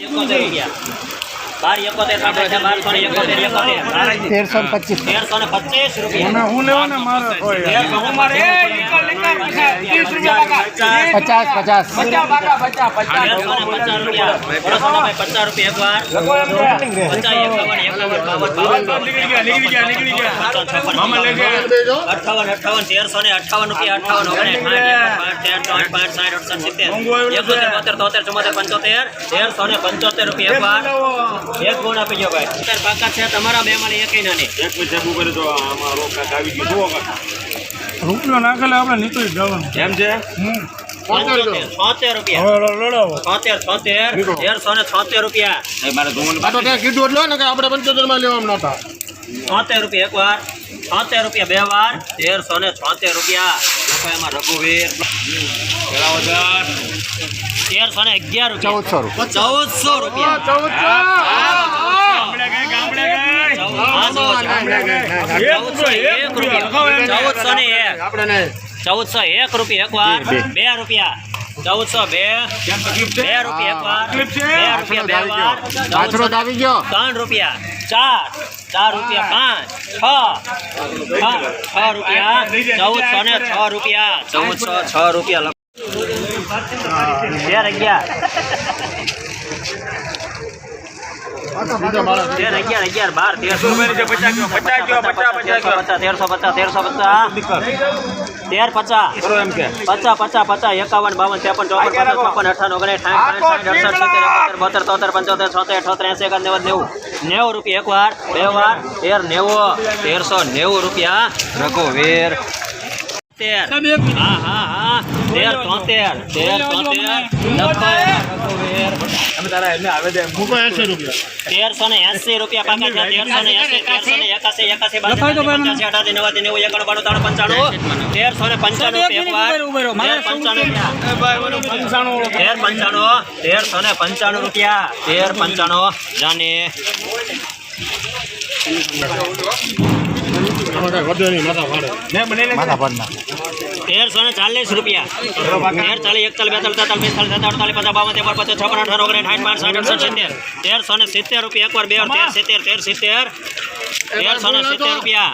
એકોતેર રૂપિયા બાર એકોતેર કાઢે તેરસો પચીસ તેરસો ને પચીસ રૂપિયા હું લેવો મારે પચાસ પચાસ પચાસ રૂપિયા અઠાવન અઠાવન તેરસો ને અઠાવન રૂપિયા અઠાવન પાંચ સાઠ અડસઠ સિત્તેર એકોતેર બોતેર તોતેર ચુમ્મોતેર પંચોતેર તેરસો ને પંચોતેર રૂપિયા એકવાર એક ગુણ આપી દો ભાઈ. સર બાકાત છે તમારા બે માં એક નાની રૂપિયો નાખેલે આપણે નીકળી જવાનું. એમ છે? પંચોતેર છોતેર રૂપિયા. હવે લડાવો છોતેર છોતેર. તેરસો ને છોતેર રૂપિયા. આ કીધું એટલે ને આપણે પંચોતેરમાં લેવા નતા છોતેર રૂપિયા એક વાર. છોતેર રૂપિયા બે વાર. તેરસો ને છોતેર રૂપિયા. લોકો એમાં રઘુવીર. તેરસો ને અગિયાર રૂપિયા. ચૌદસો રૂપિયા. ચૌદસો રૂપિયા. ચૌદસો. એક રૂપિયા ચૌદસો ને એક. ચૌદસો એક રૂપિયા એક વાર. બે. રૂપિયા. ચૌદસો બે. બે રૂપિયા એક વાર. બે રૂપિયા બે વાર. આવી ગયો. ત્રણ રૂપિયા. ચાર. ચાર રૂપિયા પાંચ. છ. છ છ રૂપિયા. ચૌદસો ને છ રૂપિયા. ચૌદસો છ રૂપિયા તેર અગિયાર તેર અગિયાર અગિયાર બાર તેરસો તેરસો પચાસ તેરસો પચાસ તેર પચાસ પચાસ પચાસ પચાસ એકાવન બાવન ત્રેપન ચોપન પચાસ છપ્પન અઠાવન ઓગણીસ સાઠ સાઠ સાઠ અડસઠ સિત્તેર બોતેર તોતેર પંચોતેર છોતેર અઠોતેર એસી એકાદ નેવું નેવું રૂપિયા એક વાર બે વાર તેર નેવું તેરસો નેવું રૂપિયા રઘુવીર તેર હા હા તેર તોતેર તેર તોતેર તેરસો ને એસી રૂપિયા પાકા છે તેરસો ને એસી તેરસો ને એકાસી. એકાસી બાસી પંચ્યાસી નવાસી નેવું એકાણું બાણું ત્રણ પંચાણું તેરસો ને પંચાણું રૂપિયા તેર પંચાણું તેર પંચાણું તેરસો ને પંચાણું રૂપિયા. તેર પંચાણું. જાને. માથા તેરસો ને ચાલીસ રૂપિયા. તેર ચાલીસ એકતાલીસ બેતાલીસ તેતાલીસ પિસ્તાલીસ અડતાલીસ પચાસ બાવન ત્રેપન પચાસ છપ્પન અઠાર ઓગણીસ સાઠ પાંચ સાઠ અડસઠ સિત્તેર. તેરસો ને સિત્તેર રૂપિયા. એકવાર બે વાર તેર સિત્તેર તેર સિત્તેર. તેરસો ને સિત્તેર રૂપિયા.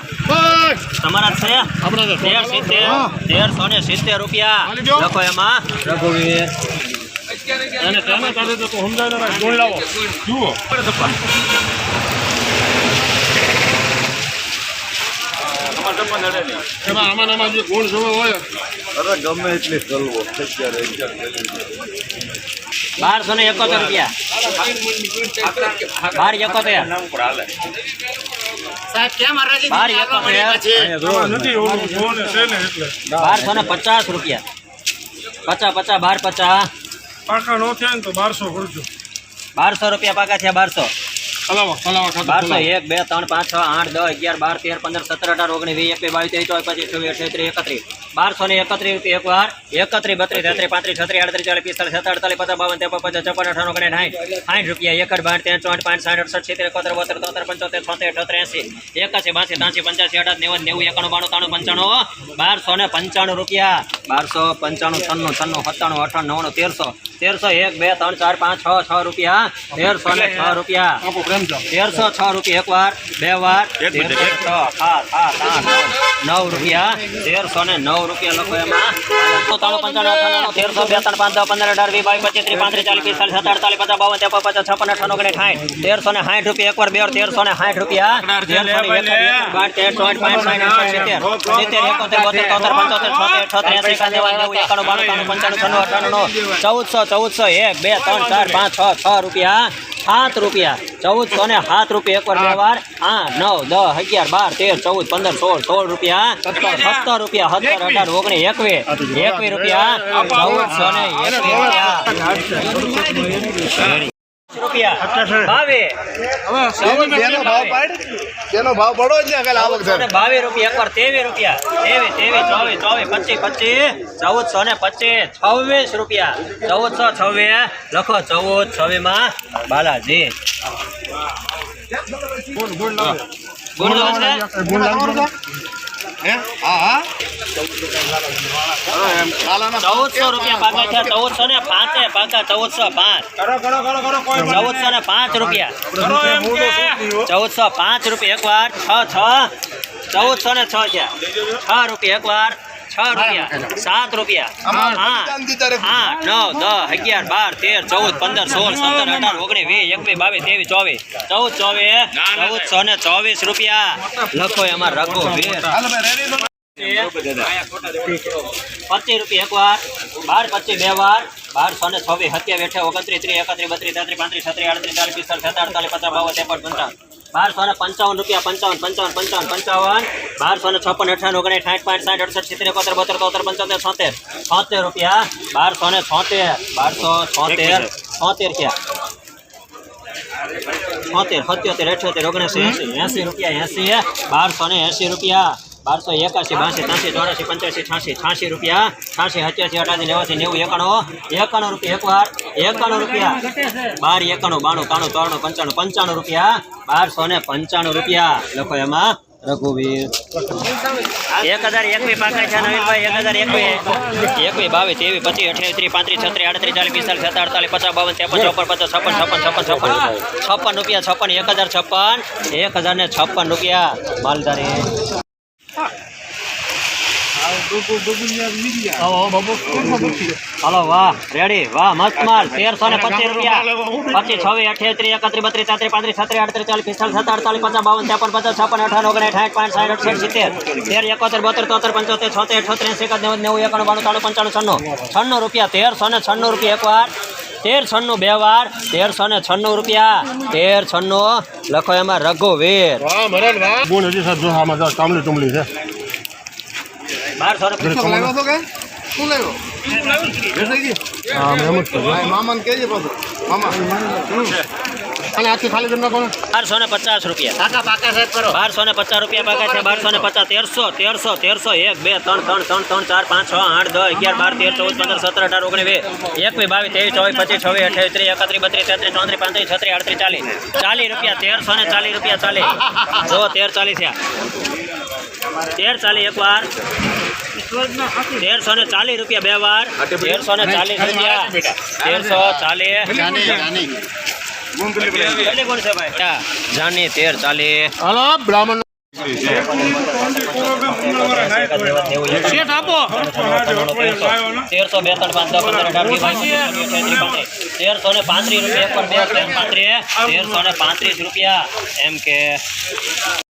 તમારા છે? તેર સિત્તેર તેરસો ને સિત્તેર રૂપિયા. લખો એમાં. રઘુવીર. અને તમે તારે તો સમજાય ને ગુણ લાવો. જુઓ. એમાં આમાં આમાં જે ગુણ જોવો હોય. બારસો ને એકોતેર રૂપિયા. બાર એકોતેર. બારસો ને પચાસ રૂપિયા. પચાસ પચાસ બાર પચાસ. પાકા નો થયા ને તો બારસો કરજો. બારસો રૂપિયા પાકા થયા બારસો. બારસો. એક બે ત્રણ પાંચ છ આઠ દસ અગિયાર બાર તેર પંદર સત્તર અઢાર ઓગણીસ વીસ એકવીસ બાવીસ ત્રીસ ચોવીસ પચીસ છવ્વીસ અઠ્યાવીસ એકત્રીસ બારસો ને એકત્રીસ રૂપિયા એક વાર એકત્રીસ બત્રીસ તેત્રીસ પાંત્રીસ છત્રીસ આડત્રીસ ચાલીસ પિસ્તાલીસ સત્તર અડતાલીસ પચાસ બાવન ત્રેપન પચાસ ચોપન અઠાણું ઓગણીસ સાઠ સાઠ રૂપિયા એકડ બાર ત્રણ ચોઠ પાંચ સાઠ અડસઠ સિત્તેર એકોતેર બોતેર તોતેર પંચોતેર છોતેર અઠોતેર એસી. એકાસી બાસી ત્રાસી પંચ્યાસી અઢાર નેવું નેવું એકાણું બાણું ત્રાણું પંચાણું બારસો ને પંચાણું રૂપિયા. બારસો પંચાણું છન્નું છન્નું સત્તાણું અઠાણું નવ્વાણું તેરસો. તેરસો એક બે ત્રણ ચાર પાંચ છ છ રૂપિયા. તેરસો ને છ રૂપિયા. તેરસો છ રૂપિયા એક વાર બે વાર નવ રૂપિયા. તેરસો ને નવ તેરસો બે ત્રણ પાંચ પંદર, અઢાર, વીસ, બાવીસ, પચીસ, ત્રીસ, પાંત્રીસ, ચાલીસ, પિસ્તાલીસ સત્તર અડતાલીસ પચાસ બાવન, ત્રેપન, પચાસ, છપ્પન અઠાણું ઓગણીસ સાઠ. તેરસો ને રૂપિયા એક વાર બે તેરસો ને સાઠ રૂપિયા. તેરસો પંચાણું, છન્નું અઠાણું ચૌદસો ચૌદસો, એક, બે, ત્રણ, ચાર, પાંચ, છ છ રૂપિયા. સાત રૂપિયા. ચૌદસો ને સાત રૂપિયા એકવાર બે વાર. આઠ નવ દસ અગિયાર બાર તેર ચૌદ પંદર સોળ સોળ રૂપિયા. સત્તર. રૂપિયા સત્તર અઢાર ઓગણીસ એકવીસ. એકવીસ રૂપિયા. ચૌદસો ને એકવીસ રૂપિયા. રૂપિયા. બાવીસ તેનો ભાવ પાડ તેનો ભાવ પડો જ ને કાલે આવક ચૌદસો બાવીસ રૂપિયા. એકવાર તેવીસ રૂપિયા. તેવીસ તેવીસ ચોવીસ ચોવીસ પચીસ પચીસ. ચૌદસો ને પચીસ. છવ્વીસ રૂપિયા. ચૌદસો છવ્વીસ. લખો ચૌદ છવ્વીસમાં બાલાજી. ગુણ ગુણ હે? હા હા. ચૌદસો રૂપિયા પાકા છે ચૌદસો ને પાંચે પાકા ચૌદસો પાંચ. ચૌદસો ને પાંચ રૂપિયા. ચૌદસો પાંચ રૂપિયા એક વાર છ છ. ચૌદસો ને છ છે છ રૂપિયા એક વાર છ રૂપિયા. સાત રૂપિયા. હા. નવ દસ અગિયાર બાર તેર ચૌદ પંદર સોળ સત્તર અઢાર ઓગણીસ વીસ એકવીસ બાવીસ ત્રેવીસ ચોવીસ. ચૌદ ચોવીસ ચૌદસો ને ચોવીસ રૂપિયા. લખો એમાં લો. પચીસ રૂપિયા એક વાર. બાર પચીસ બે વાર. બારસો ને છવ્વીસ સત્યાવીસ અઠ્યાવીસ ઓગણત્રીસ ત્રીસ એકત્રીસ બત્રીસ તેત્રીસ પાંત્રીસ છત્રીસ આડત્રીસ ચાલીસ પિસ્તાલીસ છત્રીસ અડતાલીસ પચાસ બાવન ત્રેપન પંચાવન. બારસો ને પંચાવન રૂપિયા પંચાવન પંચાવન પંચાવન પંચાવન. બારસો ને છપ્પન અઠાવન ઓગણીસ સાઠ પાંચ સાઠ અડસઠ સિત્તેર એકોતેર બોતેર તોતેર પંચોતેર છોતેર. છોતેર રૂપિયા. બારસો ને છોતેર. બારસો છોતેર. છોતેર ક્યાં? છોતેર સત્યોતેર અઠ્યોતેર ઓગણીસો એસી. એસી રૂપિયા એસી. બારસો ને એસી રૂપિયા. બારસો એકાસી બાસી ત્યાંસી ચોરાસી પંચ્યાસી છ્યાસી છ્યાસી રૂપિયા છ્યાસી સત્યાસી અઠાસી નેવાસી નેવું એકાણું એકાણું રૂપિયા એકવાર એકાણું રૂપિયા. બાર એકાણું બાણું ત્રાણું ત્રણું પંચાણું પંચાણું રૂપિયા. બારસો ને પંચાણું રૂપિયા. લખો એમાં. રઘુવીર. એક હજાર એકવી પાકા છે નવીનભાઈ એક હજાર એકવી એકવી બાવીસ ત્રેવીસ પચીસ અઠ્યાવીસ ત્રીસ પાંત્રીસ છત્રીસ આડત્રીસ ચાલીસ પિસ્તાલીસ અડતાલીસ પચાસ બાવન ત્રેપન ચોપન પચાસ છપ્પન છપ્પન છપ્પન છપ્પન. છપ્પન રૂપિયા છપ્પન એક હજાર છપ્પન. એક હજાર ને છપ્પન રૂપિયા. માલધારી. હલો વાહ રેડી વાહ મસ્ત માલ તેરસો ને પચીસ રૂપિયા. પચીસ છવ્વીસ અઠ્યાવીસ ત્રીસ એકત્રીસ બત્રીસ તેત્રીસ પાંત્રીસ છત્રીસ આડત્રીસ ચાલીસ પિસ્તાલીસ સત્તર અડતાલીસ પચાસ બાવન ત્રેપન પચાસ છપ્પન અઠાવન ઓગણીસ સાઠ પાંચ સાઠ અઠસઠ સિત્તેર. તેર એકોતેર બોતેર તોતેર પંચોતેર છોતેર અઠોતેર એંસી એકાદ નેવું નેવું એકાણું બાણું ત્રાણું પંચાણું છન્નું. છન્નું રૂપિયા તેરસો ને છન્નું રૂપિયા એકવાર તેર છન્નું બે વાર. તેરસો ને છન્નું રૂપિયા. તેર છન્નું. લખો એમાં રઘુવીર. બારસો લાવ્યો છો કે? શું ભાઈ મામાને કહેજે પાછું. મામા. અને આખી ખાલી કરી નાખો બારસો ને પચાસ રૂપિયા. બારસો ને પચાસ રૂપિયા પાકા છે. બારસો ને પચાસ તેરસો તેરસો તેરસો એક બે ત્રણ ત્રણ ત્રણ ત્રણ ચાર પાંચ છ આઠ દસ અગિયાર બાર તેર ચૌદ પંદર સત્તર અઢાર ઓગણીસ વીસ એકવીસ બાવીસ ત્રેવીસ ચોવીસ પચીસ છવ્વીસ અઠ્યાવીસ ત્રીસ એકત્રીસ બત્રીસ તેત્રીસ ચોત્રીસ પાંત્રીસ છત્રીસ આડત્રીસ ચાલીસ. ચાલીસ રૂપિયા તેરસો ને ચાલીસ રૂપિયા ચાલીસ. જો તેર ચાલીસ છે. તેર ચાલીસ એક વાર. તેરસો ને ચાલીસ રૂપિયા બે વાર. તેરસો ને ચાલીસ રૂપિયા. તેરસો ચાલીસ. જાની તેર ચાલીસ હાલો બ્રાહ્મણ. તેરસો બે પાંચ તેરસો ને પાંત્રીસ રૂપિયા તેરસો ને પાંત્રીસ રૂપિયા એમ કે.